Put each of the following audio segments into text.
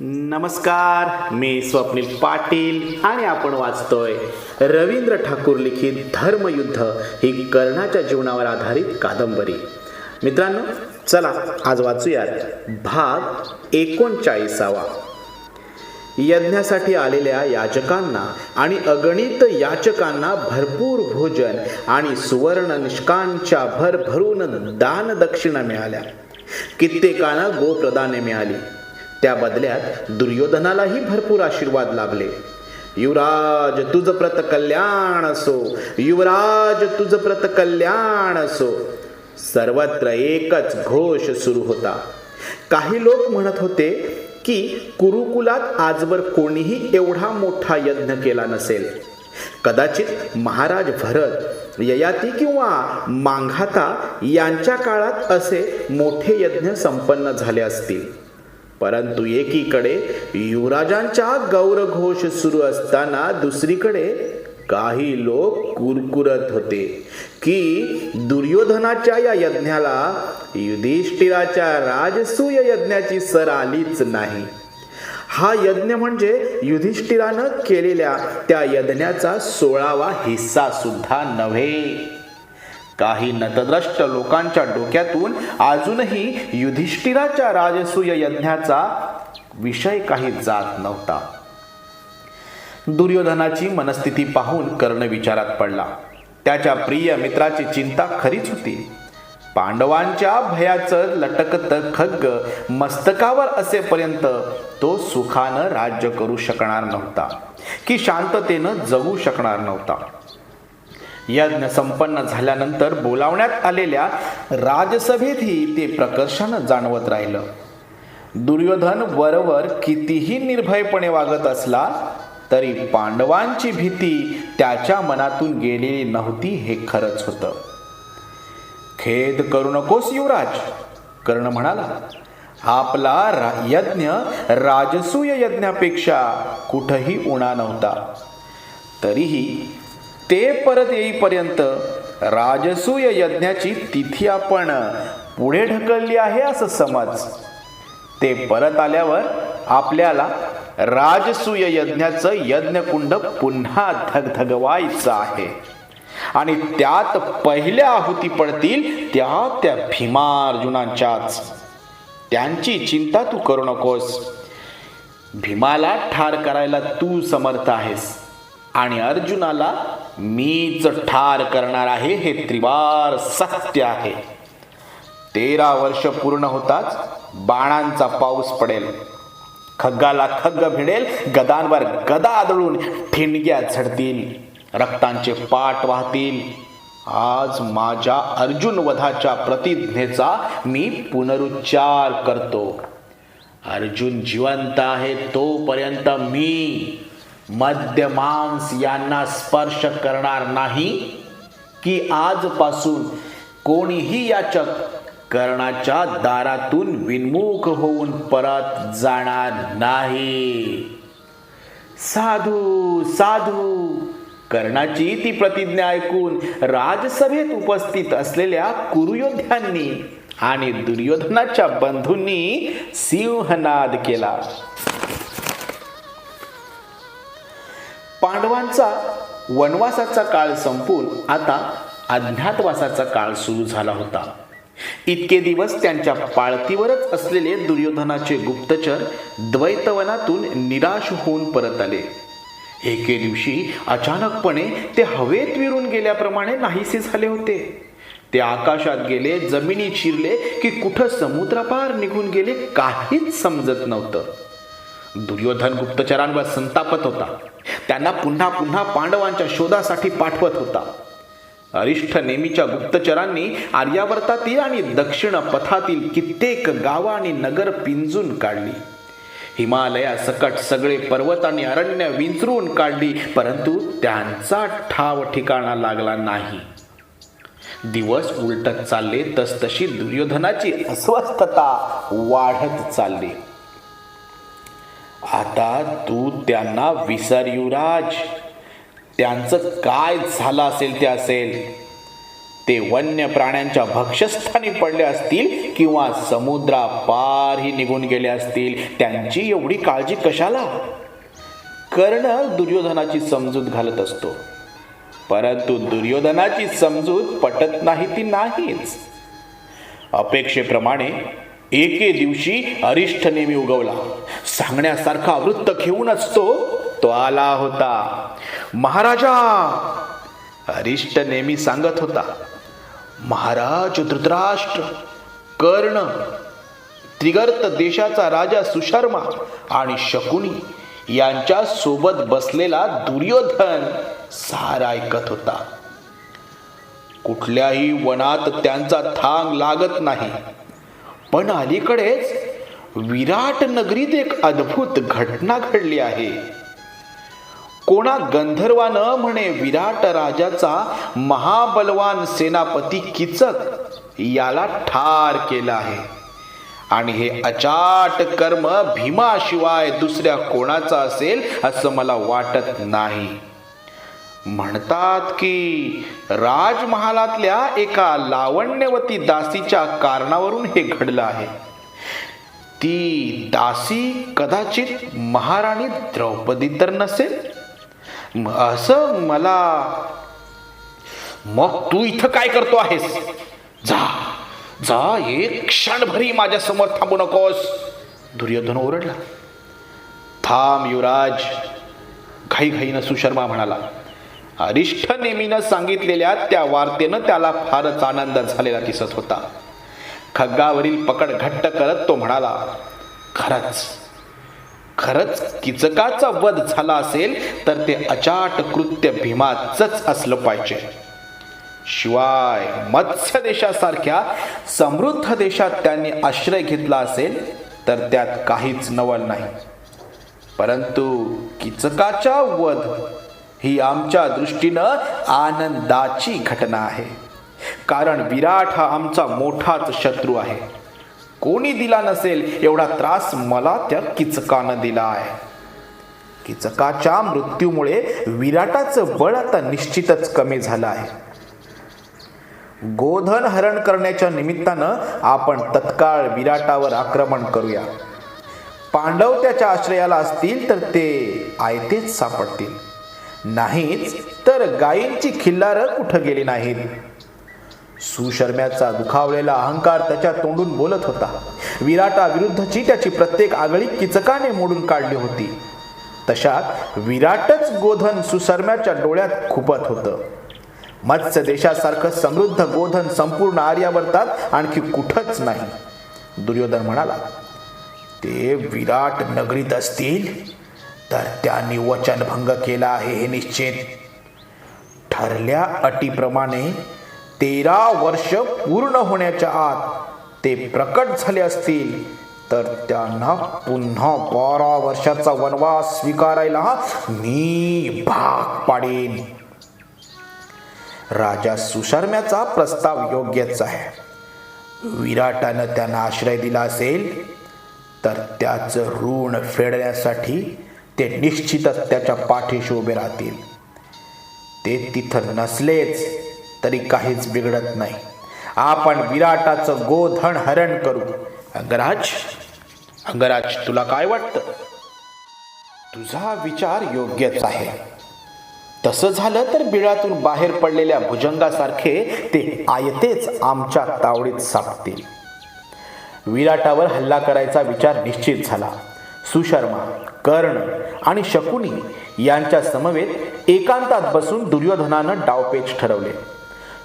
नमस्कार मी स्वप्नील पाटील आणि आपण वाचतोय रवींद्र ठाकूर लिखित धर्मयुद्ध ही कर्णाच्या जीवनावर आधारित कादंबरी. मित्रांनो चला आज वाचूयात भाग एकोणचाळीसावा. यज्ञासाठी आलेल्या याचकांना आणि अगणित याचकांना भरपूर भोजन आणि सुवर्ण निष्कांच्या भरभरून दान दक्षिणा मिळाल्या. कित्येकांना गोप्रदाने मिळाली. त्या बदल्यात दुर्योधनालाही भरपूर आशीर्वाद लाभले. युवराज तुझ प्रत कल्याण असो. युवराज तुझ प्रत कल्याण असो. सर्वत्र एकच घोष सुरू होता. काही लोक म्हणत होते की कुरुकुलात आजवर कोणीही एवढा मोठा यज्ञ केला नसेल. कदाचित महाराज भरत ययाती किंवा मांघाता यांच्या काळात असे मोठे यज्ञ संपन्न झाले असतील. परंतु एकीकडे युवराजांचा गौरघोष सुरू असताना दुसरीकडे काही लोक कुरकुरत होते की दुर्योधनाच्या या यज्ञाला युधिष्ठिराच्या राजसूय यज्ञाची सर आलीच नाही. हा यज्ञ म्हणजे युधिष्ठिरानं केलेल्या त्या यज्ञाचा सोळावा हिस्सा सुद्धा नव्हे. काही नतद्रष्ट लोकांच्या डोक्यातून अजूनही युधिष्ठिराच्या राजसूय यज्ञाचा विषय काही जात नव्हता. दुर्योधनाची मनस्थिती पाहून कर्ण विचारात पडला. त्याच्या प्रिय मित्राची चिंता खरीच होती. पांडवांच्या भयाचं लटकत खग्ग मस्तकावर असेपर्यंत तो सुखानं राज्य करू शकणार नव्हता की शांततेनं जगू शकणार नव्हता. यज्ञ संपन्न झाल्यानंतर बोलावण्यात आलेल्या राजसभेतही ते प्रकर्षानं जाणवत राहिलं. दुर्योधन वरवर कितीही निर्भयपणे वागत असला तरी पांडवांची भीती त्याच्या मनातून गेलेली नव्हती हे खरंच होतं. खेद करू नकोस युवराज कर्ण म्हणाला. आपला रा- यज्ञ राजसूय यज्ञापेक्षा कुठंही उणा नव्हता. तरीही ते परत येईपर्यंत राजसूय यज्ञाची तिथी आपण पुढे ढकलली आहे असं समज. ते परत आल्यावर आपल्याला राजसूय यज्ञाचं यज्ञकुंड पुन्हा धगधगवायचं आहे. आणि त्यात पहिल्या आहुती पडतील त्या त्या भीमार्जुनांच्याच. त्यांची चिंता तू करू नकोस. भीमाला ठार करायला तू समर्थ आहेस. आणि अर्जुनाला मीच ठार करणार आहे हे त्रिवार सत्य आहे. तेरा वर्ष पूर्ण होताच बाणांचा पाऊस पडेल. खग्गाला खग्ग भिडेल गदांवर गदा आदळून ठिणग्या झडतील रक्तांचे पाट वाहतील. आज माझ्या अर्जुन वधाच्या प्रतिज्ञेचा मी पुनरुच्चार करतो. अर्जुन जिवंत आहे तोपर्यंत मी मद्य मांस यांना स्पर्श करणार नाही की आजपासून कोणीही याचक कर्णाच्या दारातून विन्मुख होऊन परत जाणार नाही. साधू साधू कर्णाची ती प्रतिज्ञा ऐकून राजसभेत उपस्थित असलेल्या कुरुयोद्ध्यांनी आणि दुर्योधनाच्या बंधूंनी सिंहनाद केला. आजचा वनवासाचा काळ संपून आता अज्ञातवासाचा काळ सुरू झाला होता. इतके दिवस त्यांच्या पाळतीवरच असलेले दुर्योधनाचे गुप्तचर द्वैतवनातून निराश होऊन परत आले. एके दिवशी अचानकपणे ते हवेत विरून गेल्याप्रमाणे नाहीसे झाले होते. ते आकाशात गेले जमिनी चिरले की कुठं समुद्रापार निघून गेले काहीच समजत नव्हतं. दुर्योधन गुप्तचरांवर संतापत होता. त्यांना पुन्हा पुन्हा पांडवांच्या शोधासाठी पाठवत होता. अरिष्ठ नेमीच्या गुप्तचरांनी आर्यावर्तातील आणि दक्षिण पथातील कित्येक गावं आणि नगर पिंजून काढली. हिमालयासकट सगळे पर्वत आणि अरण्य विंचरून काढली परंतु त्यांचा ठाव ठिकाणा लागला नाही. दिवस उलटत चालले तसतशी दुर्योधनाची अस्वस्थता वाढत चालली. आता तू त्यांना विसर युवराज त्यांचं काय झालं असेल ते असेल. ते वन्य प्राण्यांच्या भक्षस्थानी पडले असतील किंवा समुद्रा पारही निघून गेले असतील. त्यांची एवढी काळजी कशाला? कर्ण दुर्योधनाची समजूत घालत असतो. परंतु दुर्योधनाची समजूत पटत नाही ती नाहीच. अपेक्षेप्रमाणे एके दिवशी अरिष्ठ नेहमी उगवला. सांगण्यासारखा वृत्त घेऊनच तो तो आला होता. महाराजा अरिष्ट नेहमी सांगत होता महाराज धृतराष्ट्र कर्ण त्रिगर्त देशाचा राजा सुशर्मा आणि शकुनी यांच्या सोबत बसलेला दुर्योधन सारा ऐकत होता. कुठल्याही वनात त्यांचा थांग लागत नाही. पण अलीकडेच विराट नगरीत एक अद्भुत घटना घडली आहे. कोणा गंधर्वानं म्हणे विराट राजाचा महाबलवान सेनापती किचक याला ठार केला आहे. आणि हे अचाट कर्म भीमाशिवाय दुसऱ्या कोणाचा असेल असं मला वाटत नाही. म्हणतात की राजमहालातल्या एका लावण्यवती दासीच्या कारणावरून हे घडलं आहे. ती दासी कदाचित महाराणी द्रौपदी तर नसेल. असं मला मग तू इथं काय करतो आहेस? जा जा एक क्षणभरी माझ्यासमोर थांबू नकोस. दुर्योधन ओरडला. थांब युवराज घाईघाईनं सुशर्मा म्हणाला. अरिष्ठ नेमीनं सांगितलेल्या त्या वार्तेनं त्याला फारच आनंद झालेला दिसत होता. खग्गावरील पकड घट्ट करत तो म्हणाला खरंच खरंच किचकाचा वध झाला असेल तर ते अचाट कृत्य भीमाचंच असलं पाहिजे. शिवाय मत्स्य देशासारख्या समृद्ध देशात त्यांनी आश्रय घेतला असेल तर त्यात काहीच नवल नाही. परंतु किचकाच्या वध ही आमच्या दृष्टीनं आनंदाची घटना आहे. कारण विराट हा आमचा मोठाच शत्रू आहे. कोणी दिला नसेल एवढा त्रास मला त्या किचकानं दिला आहे. किचकाच्या मृत्यूमुळे विराटाचं बळ आता निश्चितच कमी झालं आहे. गोधन हरण करण्याच्या निमित्तानं आपण तत्काळ विराटावर आक्रमण करूया. पांडव त्याच्या आश्रयाला असतील तर ते आयतेच सापडतील. नाहीच तर गायींची खिल्लारं कुठं गेली नाहीत? सुशर्म्याचा दुखावलेला अहंकार त्याच्या तोंडून बोलत होता. विराटा विरुद्धची त्याची प्रत्येक आगळी किचकाने मोडून काढली होती. तशात विराटच गोधन सुशर्म्याच्या डोळ्यात खुपत होतं. मत्स्य देशासारखं समृद्ध गोधन संपूर्ण आर्यावर्तात आणखी कुठंच नाही. दुर्योधन म्हणाला ते विराट नगरीत असतील तर त्यांनी वचनभंग केला आहे हे निश्चित. ठरल्या अटीप्रमाणे तेरा वर्ष पूर्ण होण्याच्या आत ते प्रकट झाले असतील तर त्यांना पुन्हा बारा वर्षाचा वनवास स्वीकारायला मी भाग पाडेन. राजा सुशर्म्याचा प्रस्ताव योग्यच आहे. विराटानं त्यांना आश्रय दिला असेल तर त्याचं ऋण फेडण्यासाठी ते निश्चितच त्याच्या पाठीशी उभे राहतील. ते तिथं नसलेच तरी काहीच बिघडत नाही. आपण विराटाचं गोधन हरण करू. अंगराज अंगराज तुला काय वाटतं? तुझा विचार योग्यच आहे. तसं झालं तर बिळातून बाहेर पडलेल्या भुजंगासारखे ते आयतेच आमच्या तावडीत सापतील विराटावर हल्ला करायचा विचार निश्चित झाला. सुशर्मा कर्ण आणि शकुनी यांच्या समवेत एकांतात बसून दुर्योधनानं डावपेच ठरवले.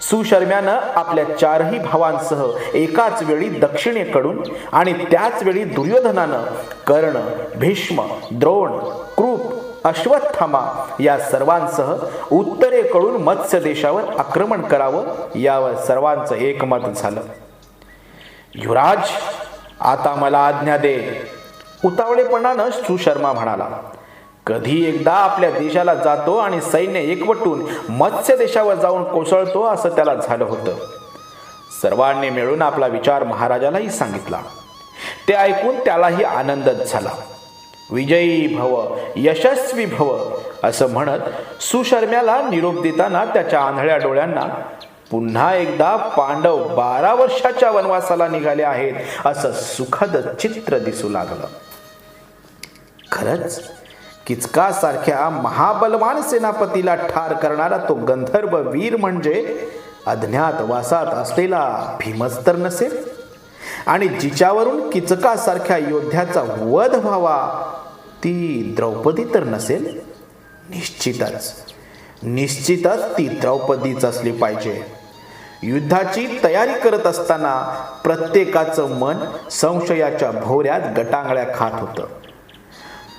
सुशर्म्यानं आपल्या चारही भावांसह एकाच वेळी दक्षिणेकडून आणि त्याच वेळी दुर्योधनानं कर्ण भीष्म द्रोण कृप अश्वत्थामा या सर्वांसह उत्तरेकडून मत्स्य देशावर आक्रमण करावं यावर सर्वांचं एकमत झालं. युवराज आता मला आज्ञा दे. उतावळेपणानं सुशर्मा म्हणाला कधी एकदा आपल्या देशाला जातो आणि सैन्य एकवटून मत्स्य देशावर जाऊन कोसळतो असं त्याला झालं होतं. सर्वांनी मिळून आपला विचार महाराजालाही सांगितला. ते ऐकून त्यालाही आनंदच झाला. विजयी भव यशस्वी भव असं म्हणत सुशर्म्याला निरोप देताना त्याच्या आंधळ्या डोळ्यांना पुन्हा एकदा पांडव बारा वर्षाच्या वनवासाला निघाले आहेत असं सुखद चित्र दिसू लागलं. खरंच किचकासारख्या महाबलवान सेनापतीला ठार करणारा तो गंधर्व वीर म्हणजे अज्ञात वासात असलेला भीमच तर नसेल आणि जिच्यावरून किचकासारख्या योद्ध्याचा वध व्हावा ती द्रौपदी तर नसेल? निश्चितच. निश्चितच ती द्रौपदीच असली पाहिजे. युद्धाची तयारी करत असताना प्रत्येकाचं मन संशयाच्या भोवऱ्यात गटांगळ्या खात होतं.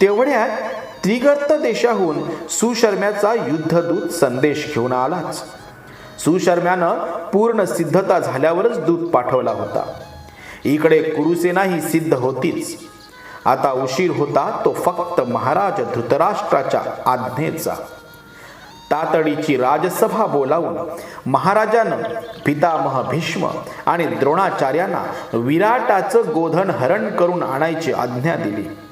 तेवढ्यात त्रिगर्त देशाहून सुशर्म्याचा युद्धदूत संदेश घेऊन आलाच. सुशर्म्यानं पूर्ण सिद्धता झाल्यावरच दूत पाठवला होता. इकडे कुरुसेनाही सिद्ध होतीच. आता उशीर होता तो फक्त महाराज धृतराष्ट्राच्या आज्ञेचा. तातडीची राजसभा बोलावून महाराजानं पितामह भीष्म आणि द्रोणाचार्यांना विराटाचं गोधन हरण करून आणायची आज्ञा दिली.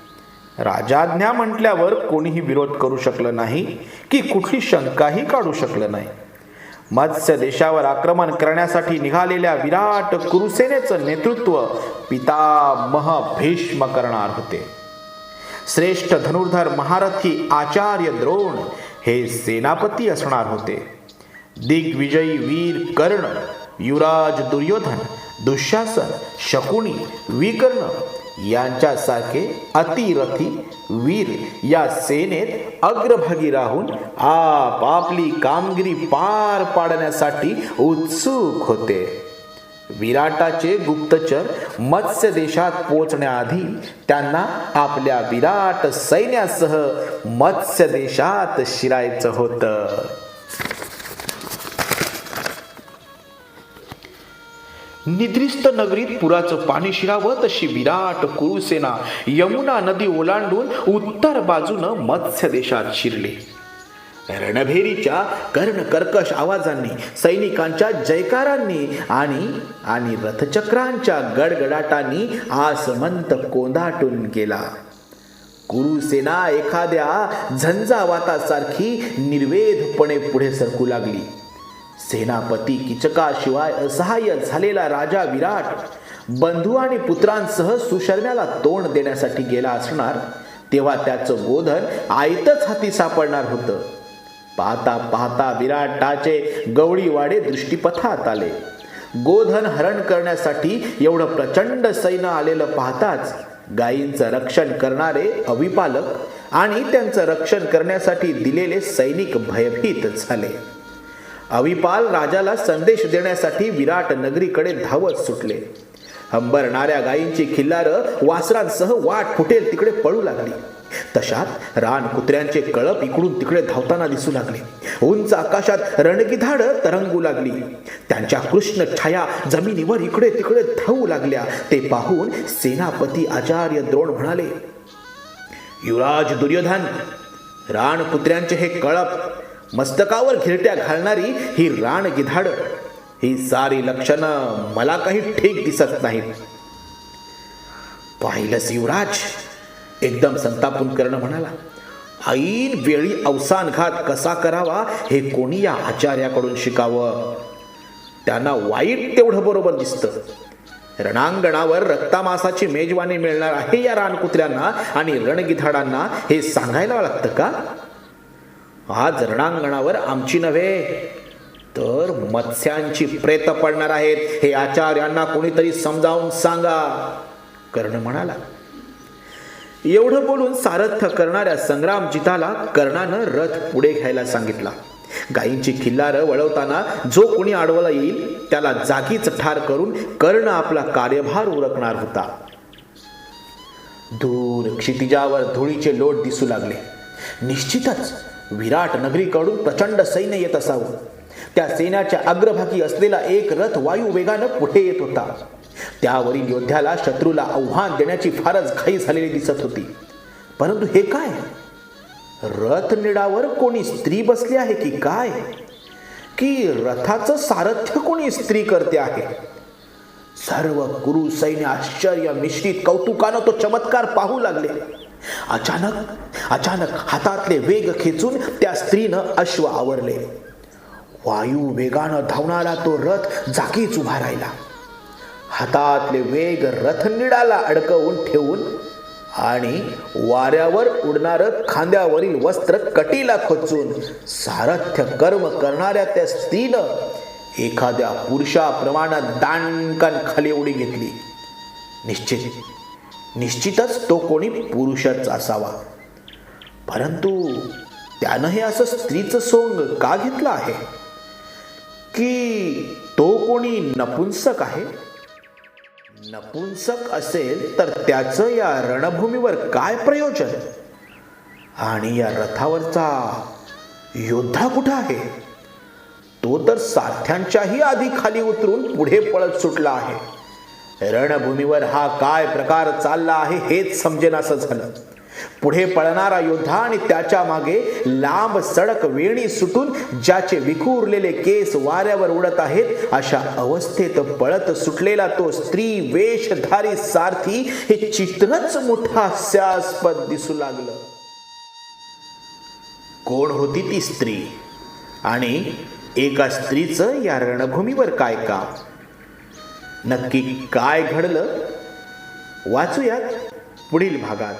राजाज्ञा म्हटल्यावर कोणीही विरोध करू शकलं नाही की कुठली शंकाही काढू शकलं नाही. मत्स्य देशावर आक्रमण करण्यासाठी निघालेल्या विराट कुरुसेनेचं नेतृत्व पितामह भीष्म करणार होते. श्रेष्ठ धनुर्धर महारथी आचार्य द्रोण हे सेनापती असणार होते. दिग्विजयी वीर कर्ण युवराज दुर्योधन दुःशासन शकुनी विकर्ण यांच्यासारखे अतिरथी वीर या सेनेत अग्रभागी राहून आपापली कामगिरी पार पाडण्यासाठी उत्सुक होते. विराटाचे गुप्तचर मत्स्य देशात पोचण्याआधी त्यांना आपल्या विराट सैन्यासह मत्स्य देशात शिरायचं होतं. निद्रिस्त नगरीत पुराचं पाणी शिरावं तशी विराट कुरुसेना यमुना नदी ओलांडून उत्तर बाजूनं मत्स्य देशात शिरले. रणभेरीच्या कर्णकर्कश आवाजांनी सैनिकांच्या जयकारांनी आणि आणि रथचक्रांच्या गडगडाटांनी आसमंत कोंदाटून गेला. कुरुसेना एखाद्या झंझावातासारखी निर्वेधपणे पुढे सरकू लागली. सेनापती किचकाशिवाय असहाय्य झालेला राजा विराट बंधू आणि पुत्रांसह सुशर्म्याला तोंड देण्यासाठी गेला असणार तेव्हा त्याचं गोधन आयतच हाती सापडणार होतं. पाहता पाहता विराटाचे गवळीवाडे दृष्टीपथात आले. गोधन हरण करण्यासाठी एवढं प्रचंड सैन्य आलेलं पाहताच गायींचं रक्षण करणारे अविपालक आणि त्यांचं रक्षण करण्यासाठी दिलेले सैनिक भयभीत झाले. अविपाल राजाला संदेश देण्यासाठी विराट नगरीकडे धावत सुटले. हंबरणाऱ्या गायींची खिल्लारं वासरांसह वाट फुटेल तिकडे पळू लागली. तशात रान कुत्र्यांचे कळप इकडून तिकडे धावताना दिसू लागले. उंच आकाशात रणगिधाड तरंगू लागली. त्यांच्या कृष्ण छाया जमिनीवर इकडे तिकडे धावू लागल्या. ते पाहून सेनापती आचार्य द्रोण म्हणाले युवराज दुर्योधन रान कुत्र्यांचे हे कळप मस्तकावर घिरट्या घालणारी ही राण गिधाड ही सारी लक्षणं मला काही ठीक दिसत नाहीत. पाहिलं युवराज? एकदम संतापून करणं म्हणाला ऐन वेळी अवसानघात कसा करावा हे कोणी या आचार्याकडून शिकावं? त्यांना वाईट तेवढं बरोबर दिसतं. रणांगणावर रक्तामासाची मेजवानी मिळणार आहे या रानकुत्र्यांना आणि रणगिधाडांना हे सांगायला लागतं का? आज रणांगणावर आमची नव्हे. तर मत्स्यांची प्रेत पडणार आहेत. हे आचार्यांना कोणीतरी समजावून सांगा. कर्ण म्हणाला एवढं बोलून सारथ्य करणाऱ्या संग्रामजिताला कर्णानं रथ पुढे घ्यायला सांगितला. गायींची खिल्लारं वळवताना जो कोणी आडवला येईल त्याला जागीच ठार करून कर्ण आपला कार्यभार उरकणार होता. दूर क्षितिजावर धुळीचे लोट दिसू लागले. निश्चितच विराट नगरीकडून प्रचंड सैन्य येत असावं. त्या सैन्याच्या अग्रभागी असलेला एक रथ वायू वेगानं पुढे येत होता. त्यावरील योद्ध्याला शत्रूला आव्हान देण्याची फारच घाई झालेली दिसत होती. परंतु हे काय? रथ निडावर कोणी स्त्री बसली आहे की काय? की रथाचं सारथ्य कोणी स्त्री करते आहे? सर्व गुरु सैन्य आश्चर्य मिश्रित कौतुकानं तो चमत्कार पाहू लागले. अचानक अचानक हातातले वेग खेचून त्या स्त्रीनं अश्व आवरले. वायू वेगानं धावणारा तो रथ जागीच उभा राहिला. हातातले वेग रथनिडाला अडकवून ठेवून आणि वाऱ्यावर उडणारं खांद्यावरील वस्त्र कटीला खोचून सारथ्य कर्म करणाऱ्या त्या स्त्रीनं एखाद्या पुरुषाप्रमाणे दाणकन खाली उडी घेतली. निश्चित निश्चितच तो कोणी पुरुषच असावा. परंतु त्यानं हे असं स्त्रीचं सोंग का घेतलं आहे? की तो कोणी नपुंसक आहे? नपुंसक असेल तर त्याचं या रणभूमीवर काय प्रयोजन? आणि या रथावरचा योद्धा कुठं आहे? तो तर साथ्यांच्याही आधी खाली उतरून पुढे पळत सुटला आहे. रणभूमीवर हा काय प्रकार चालला आहे हेच समजेनासं झालं. पुढे पळणारा योद्धा आणि त्याच्यामागे लांब सडक वेणी सुटून ज्याचे विखुरलेले केस वाऱ्यावर उडत आहेत अशा अवस्थेत पळत सुटलेला तो स्त्री वेशधारी सारथी हे चित्रच मोठा हास्यास्पद दिसू लागलं. कोण होती ती स्त्री? आणि एका स्त्रीचं या रणभूमीवर काय काम? नक्की काय घडलं? वाचूयात पुढील भागात.